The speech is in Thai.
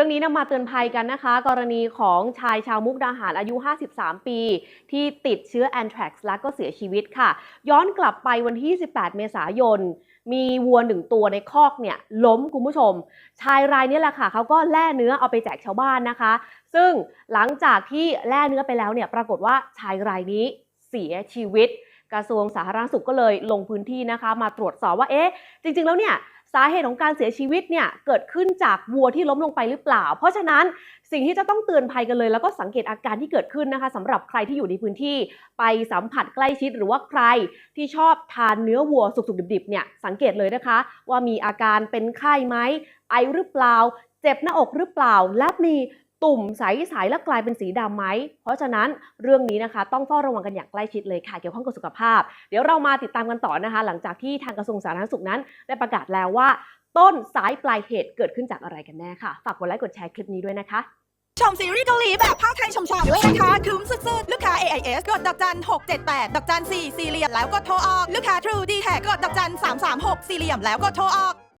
รื่องนี้นำมาเตือนภัยกันนะคะ กรณีของชายชาวมุกดาหารอายุ 53 ปี ที่ติดเชื้อแอนแทรกซ์และก็เสียชีวิตค่ะ ย้อนกลับไปวันที่28เมษายน มีวัวหนึ่งตัวในคอกเนี่ยล้มคุณผู้ชม ชายรายนี้แหละค่ะเขาก็แล่เนื้อเอาไปแจกชาวบ้านนะคะ ซึ่งหลังจากที่แล่เนื้อไปแล้วเนี่ยปรากฏว่าชายรายนี้เสียชีวิต กระทรวงสาธารณสุขก็เลยลงพื้นที่นะคะ มาตรวจสอบว่าเอ๊ะจริง ๆ แล้วเนี่ย สาเหตุของการเสียชีวิตเนี่ยเกิดขึ้นจากวัวที่ล้มลงไปหรือเปล่า เพราะฉะนั้นสิ่งที่จะต้องเตือนภัยกันเลย แล้วก็สังเกตอาการที่เกิดขึ้นนะคะสำหรับใครที่อยู่ในพื้นที่ไปสัมผัสใกล้ชิดหรือว่าใครที่ชอบทานเนื้อวัวสุกๆดิบๆเนี่ยสังเกตเลยนะคะ ว่ามีอาการเป็นไข้ไหมไอหรือเปล่า เจ็บหน้าอกหรือเปล่า และมี ตุ่มใสๆแล้วกลายเป็นสีดำไหม เพราะฉะนั้นเรื่องนี้นะคะ ต้องเฝ้าระวังกันอย่างใกล้ชิดเลยค่ะ เกี่ยวข้องกับสุขภาพ เดี๋ยวเรามาติดตามกันต่อนะคะ หลังจากที่ทางกระทรวงสาธารณสุขนั้น ได้ประกาศแล้วว่า ต้นสายปลายเหตุเกิดขึ้นจากอะไรกันแน่ค่ะ ฝากกดไลค์กดแชร์คลิปนี้ด้วยนะคะชมซีรีส์เกาหลีแบบภาคไทยชมๆด้วยนะคะคุ้มสุดๆ ลูกค้า AIS กดดอกจัน 678 ดอกจัน 4 สี่เหลี่ยมแล้วกดโทรออก ลูกค้า True d t แทกดดอกจัน 336 สี่เหลี่ยมแล้วกดโทรออก